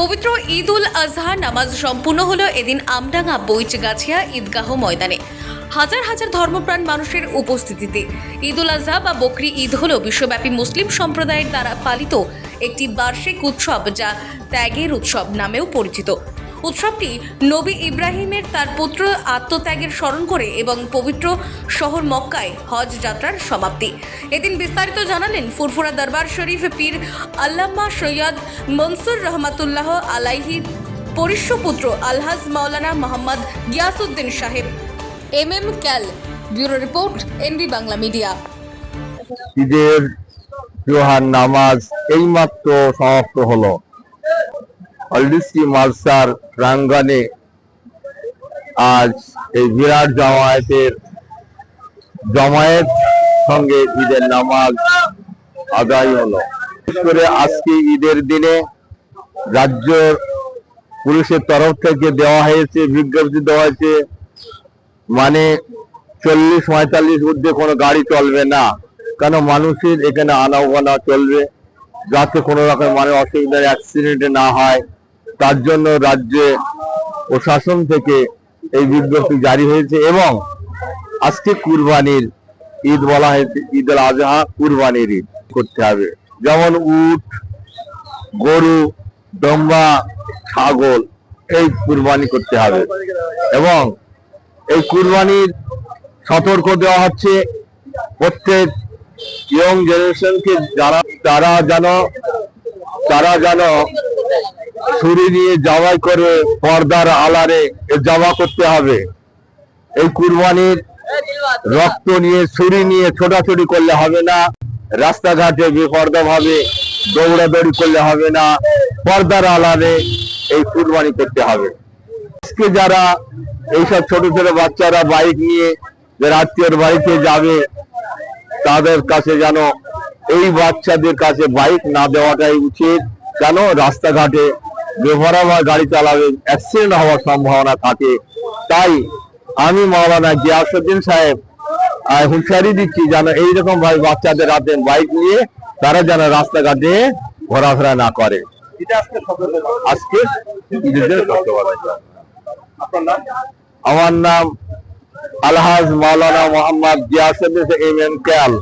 পবিত্র ঈদ উল আজহা নামাজ সম্পূর্ণ হলো এদিন আমডাঙ্গা বৈচগাছিয়া ঈদগাহ ময়দানে। হাজার হাজার ধর্মপ্রাণ মানুষের উপস্থিতিতে ঈদ উল আজহা বা বকরি ঈদ হলো বিশ্বব্যাপী মুসলিম সম্প্রদায়ের দ্বারা পালিত একটি বার্ষিক উৎসব যা ত্যাগের উৎসব নামেও পরিচিত। উৎসবটি নবী ইব্রাহিমের তার পুত্র আত্মত্যাগের স্মরণ করে এবং পবিত্র শহর মক্কায় হজ যাত্রার সমাপ্তি। এদিন বিস্তারিত জানালেন ফুরফুরা দরবার শরীফ পীর আল্লামা সৈয়দ মনসুর রহমাতুল্লাহ আলাইহি, পরিষ্যপুত্র আলহাজ Maulana Mohammad Giasuddin Saheb. M M Kayal, bureau report, NB Bangla media. ঈদের জোহার নামাজ এইমাত্র সমাপ্ত হলো। অলডিসি মালসার প্রাঙ্গণে আজ এই বিরাট জামায়াতের জমায়েত সঙ্গে ঈদের নামাজ আদায় হলো। করে আজকে ঈদের দিনে রাজ্য পুলিশের তরফ থেকে দেওয়া হয়েছে, বিজ্ঞপ্তি দেওয়া হয়েছে মানে চল্লিশ পঁয়তাল্লিশ ঊর্ধ্বে কোনো গাড়ি চলবে না। কেন? মানুষের এখানে আনাগোনা চলবে। যাতে কোনো রকম মানে অসুবিধার অ্যাক্সিডেন্ট না হয়। তার জন্য রাজ্যে প্রশাসন থেকে এই বিজ্ঞপ্তি জারি হয়েছে এবং আজকে কুরবানির ঈদ বলা হয়েছে, ঈদ উল আজহা কুরবানির ঈদ করতে হবে। যেমন উট, গরু দম্বা ছাগল, এই কুরবানি করতে হবে। এবং এই কুরবানির সতর্ক দেওয়া হচ্ছে প্রত্যেক ইয়ং জেনারেশনকে, যারা, তারা যেন তারা যেন ছুরি নিয়ে জবাই করে পর্দার আলারে জমা করতে হবে। এই কুরবানির রক্ত নিয়ে, ছুরি নিয়ে ছোটাছুটি করলে হবে না। রাস্তাঘাটে বেপর্দা ভাবে দৌড়াদৌড়ি করলে হবে না। পর্দার আলারে এই কুরবানি করতে হবে। আজকে যারা এইসব ছোট ছোট বাচ্চারা বাইক নিয়ে যারা আত্মীয়র বাড়িতে যাবে, তাদের কাছে যেন এই বাচ্চাদের কাছে বাইক না দেওয়াটাই উচিত। কেন রাস্তাঘাটে বেভরামা গাড়ি চালাবে অ্যাক্সিডেন্ট হওয়ার সম্ভাবনা থাকে। তাই আমি মাওলানা গিয়াসুদ্দিন সাহেব হুঁশিয়ারি দিচ্ছি যেন এইরকম ভাবে বাচ্চাদের হাতে বাইক নিয়ে তারা যেন রাস্তাঘাটে ঘোরাফেরা না করে। আজকে আমার নাম আলহাজ মাওলানা মোহাম্মদ গিয়াসুদ্দিন এম এম কেয়াল